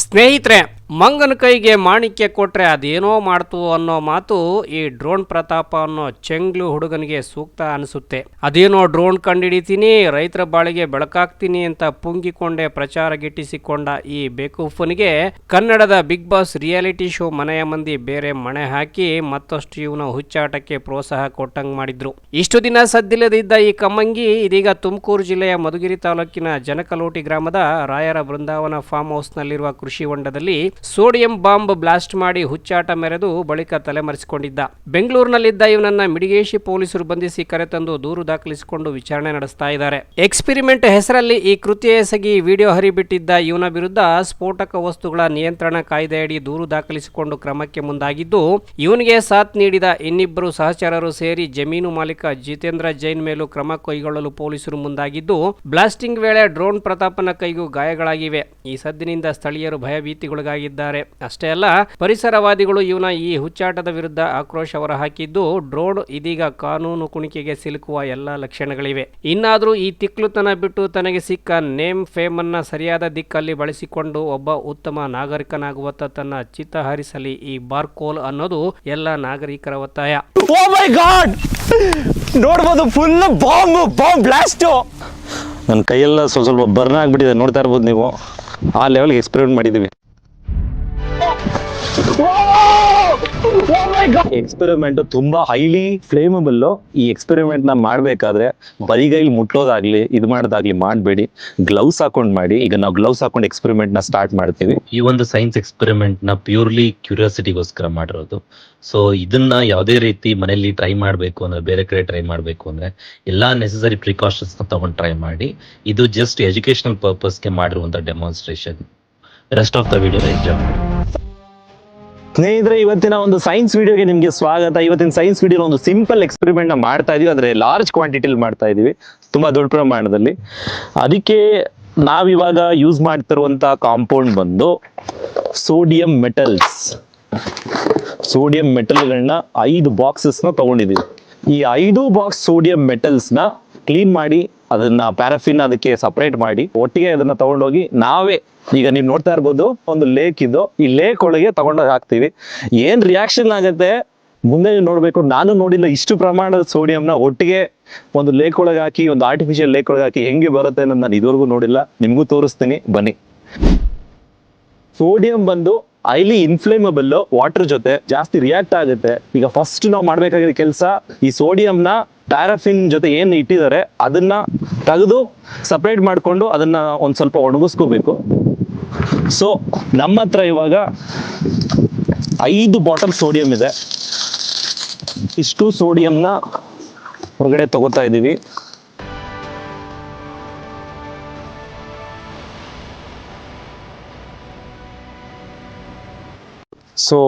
ಸ್ನೇಹಿತರೆ ಮಂಗನ ಕೈಗೆ ಮಾಣಿಕ್ಯ ಕೊಟ್ಟರೆ ಅದೇನೋ ಮಾಡ್ತು ಅನ್ನೋ ಮಾತು ಈ ಡ್ರೋನ್ ಪ್ರತಾಪ ಅನ್ನೋ ಚೆಂಗ್ಲು ಹುಡುಗನಿಗೆ ಸೂಕ್ತ ಅನಿಸುತ್ತೆ. ಅದೇನೋ ಡ್ರೋನ್ ಕಂಡಿಡಿತೀನಿ, ರೈತರ ಬಾಳಿಗೆ ಬೆಳಕಾಗ್ತೀನಿ ಅಂತ ಪುಂಗಿಕೊಂಡೆ ಪ್ರಚಾರ ಗಿಟ್ಟಿಸಿಕೊಂಡ ಈ ಬೇಕೂಫನಿಗೆ ಕನ್ನಡದ ಬಿಗ್ ಬಾಸ್ ರಿಯಾಲಿಟಿ ಶೋ ಮನೆಯ ಮಂದಿ ಬೇರೆ ಮಣೆ ಹಾಕಿ ಮತ್ತಷ್ಟು ಇವನ ಹುಚ್ಚಾಟಕ್ಕೆ ಪ್ರೋತ್ಸಾಹ ಕೊಟ್ಟಂಗ್ ಮಾಡಿದ್ರು. ಇಷ್ಟು ದಿನ ಸದ್ದಿಲ್ಲದಿದ್ದ ಈ ಕಮ್ಮಂಗಿ ಇದೀಗ ತುಮಕೂರು ಜಿಲ್ಲೆಯ ಮಧುಗಿರಿ ತಾಲೂಕಿನ ಜನಕಲೋಟಿ ಗ್ರಾಮದ ರಾಯರ ಬೃಂದಾವನ ಫಾರ್ಮ್ ಹೌಸ್ನಲ್ಲಿರುವ ಕೃಷಿ ಹೊಂಡದಲ್ಲಿ ಸೋಡಿಯಂ ಬಾಂಬ್ ಬ್ಲಾಸ್ಟ್ ಮಾಡಿ ಹುಚ್ಚಾಟ ಮೆರೆದು ಬಳಿಕ ತಲೆಮರೆಸಿಕೊಂಡಿದ್ದ. ಬೆಂಗಳೂರಿನಲ್ಲಿದ್ದ ಇವನನ್ನ ಮಿಡಿಗೇಶಿ ಪೊಲೀಸರು ಬಂಧಿಸಿ ಕರೆತಂದು ದೂರು ದಾಖಲಿಸಿಕೊಂಡು ವಿಚಾರಣೆ ನಡೆಸ್ತಾ ಇದ್ದಾರೆ. ಎಕ್ಸ್ಪಿರಿಮೆಂಟ್ ಹೆಸರಲ್ಲಿ ಈ ಕೃತ್ಯ ಎಸಗಿ ವಿಡಿಯೋ ಹರಿಬಿಟ್ಟಿದ್ದ ಇವನ ವಿರುದ್ಧ ಸ್ಫೋಟಕ ವಸ್ತುಗಳ ನಿಯಂತ್ರಣ ಕಾಯ್ದೆಯಡಿ ದೂರು ದಾಖಲಿಸಿಕೊಂಡು ಕ್ರಮಕ್ಕೆ ಮುಂದಾಗಿದ್ದು, ಇವನಿಗೆ ಸಾಥ್ ನೀಡಿದ ಇನ್ನಿಬ್ಬರು ಸಹಚರರು ಸೇರಿ ಜಮೀನು ಮಾಲೀಕ ಜಿತೇಂದ್ರ ಜೈನ್ ಮೇಲೂ ಕ್ರಮ ಕೈಗೊಳ್ಳಲು ಪೊಲೀಸರು ಮುಂದಾಗಿದ್ದು, ಬ್ಲಾಸ್ಟಿಂಗ್ ವೇಳೆ ಡ್ರೋನ್ ಪ್ರತಾಪನ ಕೈಗೂ ಗಾಯಗಳಾಗಿವೆ. ಈ ಸದ್ದಿನಿಂದ ಸ್ಥಳೀಯರು ಭಯಭೀತಿಗೊಳಗಾಗಿದ್ದಾರೆ ಅಷ್ಟೇ ಅಲ್ಲ ಪರಿಸರವಾದಿಗಳು ಇವನ ಈ ಹುಚ್ಚಾಟದ ವಿರುದ್ಧ ಆಕ್ರೋಶ ಹೊರಹಾಕಿದ್ದು ಡ್ರೋನ್ ಇದೀಗ ಕಾನೂನು ಕುಣಿಕೆಗೆ ಸಿಲುಕುವ ಎಲ್ಲ ಲಕ್ಷಣಗಳಿವೆ. ಇನ್ನಾದರೂ ಈ ತಿಕ್ಲುತನ ಬಿಟ್ಟು ತನಗೆ ಸಿಕ್ಕ ನೇಮ್ ಫೇಮ್ ಅನ್ನ ಸರಿಯಾದ ದಿಕ್ಕಲ್ಲಿ ಬಳಸಿಕೊಂಡು ಒಬ್ಬ ಉತ್ತಮ ನಾಗರಿಕನಾಗುವತ್ತ ತನ್ನ ಚಿತ್ತ ಹರಿಸಲಿ ಈ ಬಾರ್ಕೋಲ್ ಅನ್ನೋದು ಎಲ್ಲ ನಾಗರಿಕರ ಒತ್ತಾಯ. ಓ ಮೈ ಗಾಡ್ ನೋಡ್ಬೋದು ಫುಲ್ ಬಾಂಬ್ ಬಾಂಬ್ ಬ್ಲಾಸ್ಟು ನನ್ನ ಕೈಯೆಲ್ಲ ಸ್ವಲ್ಪ ಸ್ವಲ್ಪ ಬರ್ನ್ ಆಗ್ಬಿಟ್ಟಿದೆ. ನೋಡ್ತಾ ಇರ್ಬೋದು ನೀವು. ಆ ಲೆವೆಲ್ಗೆ ಎಕ್ಸ್ಪೆರಿಮೆಂಟ್ ಮಾಡಿದ್ದೀವಿ. ಎಕ್ಸ್ಪೆರಿಮೆಂಟ್ ತುಂಬಾ ಹೈಲಿ ಫ್ಲೇಮಬಲ್ ಈ ಎಕ್ಸ್ಪೆರಿಮೆಂಟ್ನ ಮಾಡ್ಬೇಕಾದ್ರೆ ಬರಿಗೈಲಿ ಮುಟ್ಟೋದಾಗ್ಲಿ, ಇದು ಮಾಡೋದಾಗ್ಲಿ ಮಾಡಬೇಡಿ. ಗ್ಲೌಸ್ ಹಾಕೊಂಡ್ ಮಾಡಿ. ಈಗ ನಾವು ಗ್ಲೌಸ್ ಹಾಕೊಂಡು ಎಕ್ಸ್ಪೆರಿಮೆಂಟ್ನ ಸ್ಟಾರ್ಟ್ ಮಾಡ್ತೀವಿ. ಈ ಒಂದು ಸೈನ್ಸ್ ಎಕ್ಸ್ಪೆರಿಮೆಂಟ್ನ ಪ್ಯೂರ್ಲಿ ಕ್ಯೂರಿಯಾಸಿಟಿಗೋಸ್ಕರ ಮಾಡಿರೋದು. ಸೊ ಇದನ್ನ ಯಾವುದೇ ರೀತಿ ಮನೆಯಲ್ಲಿ ಟ್ರೈ ಮಾಡಬೇಕು ಅಂದ್ರೆ, ಬೇರೆ ಕಡೆ ಟ್ರೈ ಮಾಡಬೇಕು ಅಂದ್ರೆ, ಎಲ್ಲಾ ನೆಸೆಸರಿ ಪ್ರಿಕಾಷನ್ಸ್ನ ತಗೊಂಡು ಟ್ರೈ ಮಾಡಿ, ಇದು ಜಸ್ಟ್ ಎಜುಕೇಶನಲ್ ಪರ್ಪಸ್ಗೆ ಮಾಡಿರುವಂತ demonstration rest of the video enjoy ಮಾಡಿ ಸ್ನೇಹಿತರೆ, ಇವತ್ತಿನ ಒಂದು ಸೈನ್ಸ್ ವಿಡಿಯೋಗೆ ನಿಮಗೆ ಸ್ವಾಗತ. ಇವತ್ತಿನ ಸೈನ್ಸ್ ವಿಡಿಯೋ ಒಂದು ಸಿಂಪಲ್ ಎಕ್ಸ್ಪೆರಿಮೆಂಟ್ನ ಮಾಡ್ತಾ ಇದೀವಿ. ಅಂದ್ರೆ ಲಾರ್ಜ್ ಕ್ವಾಂಟಿಟಿಲಿ ಮಾಡ್ತಾ ಇದೀವಿ. ತುಂಬಾ ದೊಡ್ಡ ಪ್ರಮಾಣದಲ್ಲಿ. ಅದಕ್ಕೆ ನಾವಿವಾಗ ಯೂಸ್ ಮಾಡ್ತಿರುವಂತ ಕಾಂಪೌಂಡ್ ಬಂದು ಸೋಡಿಯಂ ಮೆಟಲ್ಸ್ ಸೋಡಿಯಂ ಮೆಟಲ್ಗಳನ್ನ ಐದು ಬಾಕ್ಸಸ್ನ ತಗೊಂಡಿದ್ದೀವಿ ಈ ಐದು ಬಾಕ್ಸ್ ಸೋಡಿಯಂ ಮೆಟಲ್ಸ್ನ ಕ್ಲೀನ್ ಮಾಡಿ ಅದನ್ನ ಪ್ಯಾರಾಫಿನ್ ಅದಕ್ಕೆ ಸಪರೇಟ್ ಮಾಡಿ ಒಟ್ಟಿಗೆ ಅದನ್ನ ತಗೊಂಡೋಗಿ ನಾವೇ ಈಗ ನೀವು ನೋಡ್ತಾ ಇರ್ಬೋದು ಒಂದು ಲೇಕ್ ಇದು. ಈ ಲೇಕ್ ಒಳಗೆ ತಗೊಂಡೋಗಿ ಹಾಕ್ತೀವಿ. ಏನ್ ರಿಯಾಕ್ಷನ್ ಆಗುತ್ತೆ? ಮುಂದೆ ನೀವು ನೋಡ್ಬೇಕು. ನಾನು ನೋಡಿಲ್ಲ ಇಷ್ಟು ಪ್ರಮಾಣದ ಸೋಡಿಯಂನ ಒಟ್ಟಿಗೆ ಒಂದು ಲೇಕ್ ಒಳಗೆ ಹಾಕಿ, ಒಂದು ಆರ್ಟಿಫಿಷಿಯಲ್ ಲೇಕ್ ಒಳಗೆ ಹಾಕಿ ಹೆಂಗೆ ಬರುತ್ತೆ ಅನ್ನೋದು ನಾನು ಇದುವರೆಗೂ ನೋಡಿಲ್ಲ. ನಿಮಗೂ ತೋರಿಸ್ತೀನಿ. ಬನ್ನಿ. ಸೋಡಿಯಂ ಬಂದು ಹೈಲಿ ಇನ್ಫ್ಲೇಮಬಲ್ ವಾಟರ್ ಜೊತೆ ಜಾಸ್ತಿ ರಿಯಾಕ್ಟ್ ಆಗುತ್ತೆ. ಈಗ ಫಸ್ಟ್ ನಾವು ಮಾಡ್ಬೇಕಾಗಿರೋ ಕೆಲಸ ಈ ಸೋಡಿಯಂನ ಪ್ಯಾರಾಫಿನ್ ಜೊತೆ ಏನು ಇಟ್ಟಿದ್ದಾರೆ, ಅದನ್ನ ತೆಗೆದು ಸಪ್ರೇಟ್ ಮಾಡಿಕೊಂಡು ಅದನ್ನ ಒಂದು ಸ್ವಲ್ಪ ಒಣಗಿಸ್ಕೋಬೇಕು. ಸೊ ನಮ್ಮ ಹತ್ರ ಇವಾಗ ಐದು ಬಾಟಲ್ ಸೋಡಿಯಂ ಇದೆ. ಇಷ್ಟು ಸೋಡಿಯಂನ ಹೊರಗಡೆ ತಗೋತಾ ಇದ್ದೀವಿ ಸೊ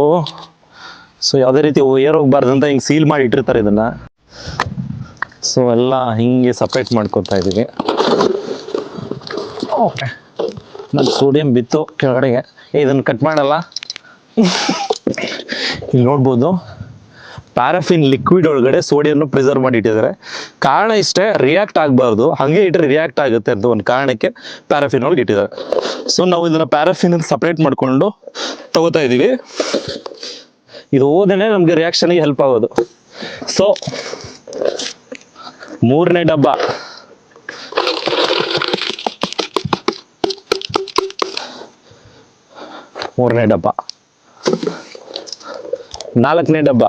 ಸೊ ಯಾವುದೇ ರೀತಿ ಏರ್ ಹೋಗ್ಬಾರ್ದು ಅಂತ ಹಿಂಗೆ ಸೀಲ್ ಮಾಡಿ ಇಟ್ಟಿರ್ತಾರೆ ಇದನ್ನ. ಸೊ ಎಲ್ಲ ಹಿಂಗೆ ಸಪ್ರೇಟ್ ಮಾಡ್ಕೊತಾ ಇದ್ದೀವಿ. ಓಕೆ. ನನ್ನ ಸೋಡಿಯಂ ಬಿತ್ತು ಕೆಳಗಡೆಗೆ. ಏ, ಇದನ್ನ ಕಟ್ ಮಾಡಲ್ಲ? ಇಲ್ಲಿ ನೋಡ್ಬೋದು. ಪ್ಯಾರಾಫಿನ್ ಲಿಕ್ವಿಡ್ ಒಳಗಡೆ ಸೋಡಿಯಂನ ಪ್ರಿಸರ್ವ್ ಮಾಡಿ ಇಟ್ಟಿದ್ದಾರೆ. ಕಾರಣ ಇಷ್ಟೇ ರಿಯಾಕ್ಟ್ ಆಗಬಾರ್ದು. ಹಾಗೆ ಇಟ್ಟರೆ ರಿಯಾಕ್ಟ್ ಆಗುತ್ತೆ ಅಂತ ಒಂದು ಕಾರಣಕ್ಕೆ ಪ್ಯಾರಾಫಿನ್ ಒಳಗೆ ಇಟ್ಟಿದ್ದಾರೆ. ಸೊ ನಾವು ಇದನ್ನು ಪ್ಯಾರಾಫಿನ್ ಸಪ್ರೇಟ್ ಮಾಡಿಕೊಂಡು ತಗೋತಾ ಇದ್ದೀವಿ. ಇದು ಓದೇ ನಮಗೆ ರಿಯಾಕ್ಷನ್ಗೆ ಹೆಲ್ಪ್ ಆಗೋದು. ಸೊ ಮೂರನೇ ಡಬ್ಬ. ಮೂರನೇ ಡಬ್ಬ. ನಾಲ್ಕನೇ ಡಬ್ಬ.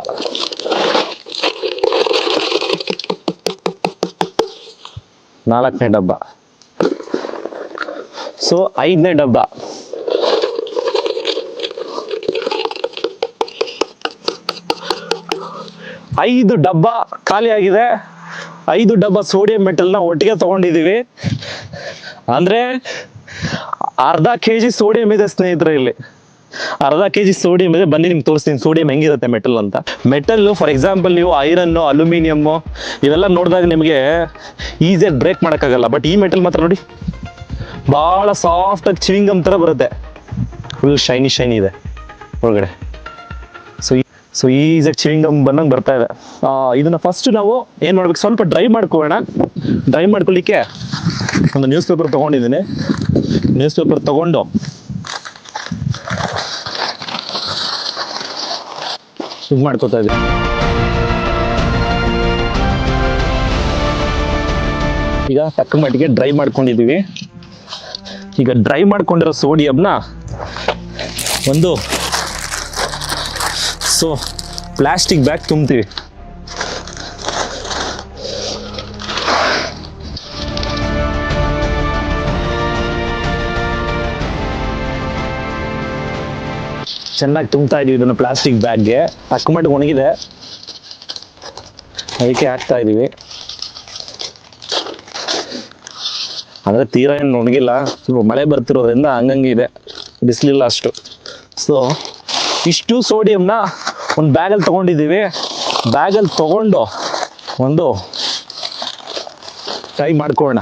ನಾಲ್ಕನೇ ಡಬ್ಬ. ಸೊ ಐದನೇ ಡಬ್ಬ. ಐದು ಡಬ್ಬ ಖಾಲಿ ಆಗಿದೆ. ಐದು ಡಬ್ಬ ಸೋಡಿಯಂ ಮೆಟಲ್ನ ಒಟ್ಟಿಗೆ ತಗೊಂಡಿದೀವಿ. ಅಂದ್ರೆ ಅರ್ಧ ಕೆ ಜಿ ಸೋಡಿಯಂ ಇದೆ ಸ್ನೇಹಿತರೆ ಇಲ್ಲಿ. ಅರ್ಧ ಕೆ ಜಿ ಸೋಡಿಯಂ ಇದೆ. ಬನ್ನಿ ನಿಮ್ಗೆ ತೋರಿಸ್ತೀನಿ ಸೋಡಿಯಂ ಹೆಂಗಿರುತ್ತೆ ಮೆಟಲ್ ಅಂತ. ಮೆಟಲ್ ಫಾರ್ ಎಕ್ಸಾಂಪಲ್ ನೀವು ಐರನ್ ಅಲ್ಯೂಮಿನಿಯಮ್ಮು ಇವೆಲ್ಲ ನೋಡಿದಾಗ ನಿಮಗೆ ಈಸಿಯಾಗಿ ಬ್ರೇಕ್ ಮಾಡೋಕ್ಕಾಗಲ್ಲ. ಬಟ್ ಈ ಮೆಟಲ್ ಮಾತ್ರ ನೋಡಿ. ಭಾಳ ಸಾಫ್ಟ್ ಆಗಿ ಚಿವಿಂಗಮ್ ಥರ ಬರುತ್ತೆ. ಫುಲ್ ಶೈನಿ ಶೈನಿ ಇದೆ. ಒಳಗಡೆ. ಸೊ ಈಸಾಗಿ ಚಿವಿಂಗ್ ಬಂದಂಗೆ ಬರ್ತಾ ಇದೆ. ಇದನ್ನ ಫಸ್ಟ್ ನಾವು ಏನು ಮಾಡ್ಬೇಕು? ಸ್ವಲ್ಪ ಡ್ರೈ ಮಾಡ್ಕೋಣ ಡ್ರೈ ಮಾಡ್ಕೊಳ್ಳಿಕ್ಕೆ ಒಂದು ನ್ಯೂಸ್ ಪೇಪರ್ ತಗೊಂಡಿದ್ದೀನಿ. ನ್ಯೂಸ್ ಪೇಪರ್ ತಗೊಂಡು ಇದು ಮಾಡ್ಕೋತಾ ಇದ್ದೀನಿ. ಈಗ ತಕ್ಕ ಮಟ್ಟಿಗೆ ಡ್ರೈ ಮಾಡ್ಕೊಂಡಿದ್ದೀವಿ. ಈಗ ಡ್ರೈ ಮಾಡ್ಕೊಂಡಿರೋ ಸೋಡಿಯಂನ ಒಂದು ಸೊ ಪ್ಲಾಸ್ಟಿಕ್ ಬ್ಯಾಗ್ ತುಂಬ್ತೀವಿ ಚೆನ್ನಾಗಿ ತುಂಬ್ತಾ ಇದೀವಿ ಇದನ್ನು ಪ್ಲಾಸ್ಟಿಕ್ ಬ್ಯಾಗ್ಗೆ ಮಟ್ಟಿಗೆ ಒಣಗಿದೆ. ಅದಕ್ಕೆ ಹಾಕ್ತಾ ಇದೀವಿ. ಆದರೆ ತೀರಾ ಏನು ಒಣಗಿಲ್ಲ. ಸ್ವಲ್ಪ ಮಳೆ ಬರ್ತಿರೋದ್ರಿಂದ ಹಂಗಂಗೆ ಇದೆ. ಬಿಸಿಲಿಲ್ಲ ಅಷ್ಟು. ಸೊ ಇಷ್ಟು ಸೋಡಿಯಂನ ಒಂದು ಬ್ಯಾಗಲ್ಲಿ ತೊಗೊಂಡಿದ್ದೀವಿ. ಬ್ಯಾಗಲ್ಲಿ ತೊಗೊಂಡು ಒಂದು ಟ್ರೈ ಮಾಡ್ಕೊಳ್ಳೋಣ.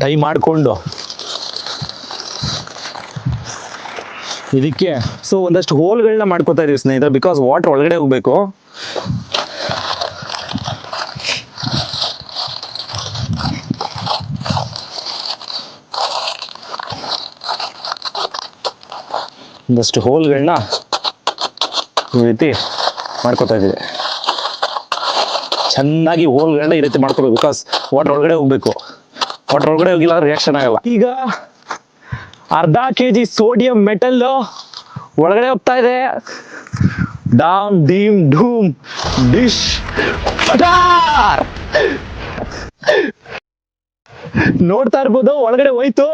ಟೈ ಮಾಡಿಕೊಂಡು. ಇದಕ್ಕೆ ಸೊ ಒಂದಷ್ಟು ಹೋಲ್ಗಳನ್ನ ಮಾಡ್ಕೋತಾ ಇದೀವಿ ಸ್ನೇಹಿತರೆ ಬಿಕಾಸ್ ವಾಟರ್ ಒಳಗಡೆ ಹೋಗ್ಬೇಕು. ಒಂದಷ್ಟು ಹೋಲ್ಗಳನ್ನ ಈ ರೀತಿ ಮಾಡ್ಕೋತಾ ಇದ್ದೀವಿ. ಚೆನ್ನಾಗಿ ಹೋಲ್ಗಳನ್ನ ಈ ರೀತಿ ಮಾಡ್ಕೋಬೇಕು ಬಿಕಾಸ್ ವಾಟರ್ ಒಳಗಡೆ ಹೋಗ್ಬೇಕು. ವಾಟರ್ ಒಳಗಡೆ ಹೋಗಿಲ್ಲ ರಿಯಾಕ್ಷನ್ ಆಗಲ್ಲ. ಈಗ ಅರ್ಧ ಕೆ ಜಿ ಸೋಡಿಯಂ ಮೆಟಲ್ ಒಳಗಡೆ ಹೋಗ್ತಾ ಇದೆ. ಡಾಮ್, ಡೀಮ್ ಡೂಮ್ ಡಿಶ್ ನೋಡ್ತಾ ಇರ್ಬೋದು, ಒಳಗಡೆ ಹೋಯ್ತು.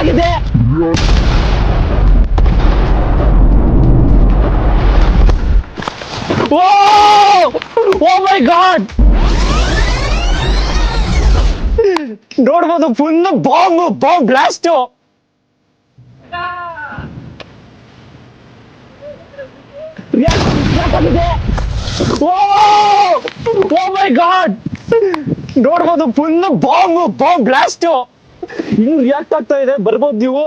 ಆಗಿದೆ. ಓ ಓ ಮೈ ಗಾಡ್ ನೋಡ್ಬೋದು full bomb bomb blast oh my god ನೋಡ್ಬೋದು ಫುಲ್ ಬಾಂಬ್ ಬಾಂಬ್ ಬ್ಲಾಸ್ಟ್ ಇನ್ನು ರಿಯಾಕ್ಟ್ ಆಗ್ತಾ ಇದೆ. ಬರ್ಬೋದು ನೀವು.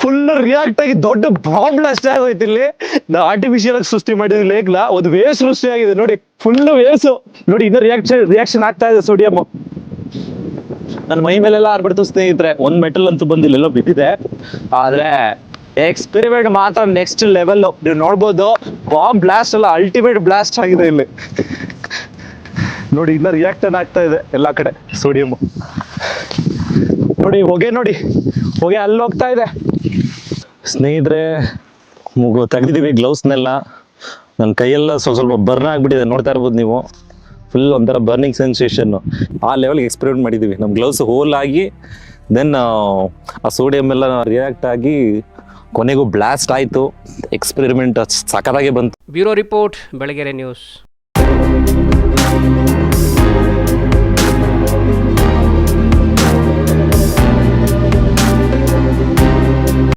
ಫುಲ್ ರಿಯಾಕ್ಟ್ ಆಗಿ ದೊಡ್ಡ ಬಾಂಬ್ ಅಷ್ಟೇ ಆಗೋಯ್ತು ಇಲ್ಲಿ. ನಾ ಆರ್ಟಿಫಿಷಿಯಲ್ ಆಗಿ ಸೃಷ್ಟಿ ಮಾಡಿದ ಲೇಗ್ಲ ಒಂದು ವೇವ್ ಸೃಷ್ಟಿ ಆಗಿದೆ. ನೋಡಿ ಫುಲ್ ವೇವ್ಸ್ ನೋಡಿ, ಇನ್ನು ರಿಯಾಕ್ಷನ್ ರಿಯಾಕ್ಷನ್ ಆಗ್ತಾ ಇದೆ ಸೋಡಿಯಂ ನನ್ನ ಮೈ ಮೇಲೆಲ್ಲ ಆರ್ಬಿಡ್ತು ಸ್ನೇಹಿತರೆ. ಒಂದ್ ಮೆಟಲ್ ಅಂತೂ ಬಂದಿಲ್ಲ, ಎಲ್ಲೋ ಬಿದ್ದಿದೆ. ಆದ್ರೆ ಎಕ್ಸ್ಪೆರಿಮೆಂಟ್ ಮಾತ್ರ ನೆಕ್ಸ್ಟ್ ಲೆವೆಲ್ ನೀವು ನೋಡ್ಬೋದು ಬಾಂಬ್ ಬ್ಲಾಸ್ಟ್ ಎಲ್ಲ ಅಲ್ಟಿಮೇಟ್ ಬ್ಲಾಸ್ಟ್ ಆಗಿದೆ ಇಲ್ಲಿ. ನೋಡಿ, ಇನ್ನ ರಿಯಾಕ್ಷನ್ ಆಗ್ತಾ ಇದೆ ಎಲ್ಲಾ ಕಡೆ ಸೋಡಿಯಂ ನೋಡಿ, ಹೊಗೆ ನೋಡಿ. ಹೊಗೆ ಅಲ್ಲಿ ಹೋಗ್ತಾ ಇದೆ. ಸ್ನೇಹಿತರೆ ಮುಗು ತೆಗ್ದಿದ್ದೀವಿ ಗ್ಲೌಸ್ನೆಲ್ಲ ನನ್ನ ಕೈಯೆಲ್ಲ ಸ್ವಲ್ಪ ಸ್ವಲ್ಪ ಬರ್ನ್ ಆಗಿಬಿಟ್ಟಿದೆ. ನೋಡ್ತಾ ಇರ್ಬೋದು ನೀವು. ಫುಲ್ ಒಂಥರ ಬರ್ನಿಂಗ್ ಸೆನ್ಸೇಷನ್ನು ಆ ಲೆವೆಲ್ಗೆ ಎಕ್ಸ್ಪೆರಿಮೆಂಟ್ ಮಾಡಿದ್ದೀವಿ. ನಮ್ಮ ಗ್ಲೌಸ್ ಹೋಲ್ ಆಗಿ ದೆನ್ ಆ ಸೋಡಿಯಂ ಎಲ್ಲ ರಿಯಾಕ್ಟ್ ಆಗಿ ಕೊನೆಗೂ ಬ್ಲಾಸ್ಟ್ ಆಯಿತು. ಎಕ್ಸ್ಪೆರಿಮೆಂಟ್ ಸಖತ್ತಾಗೆ ಬಂತು. Bureau report, Belagere news.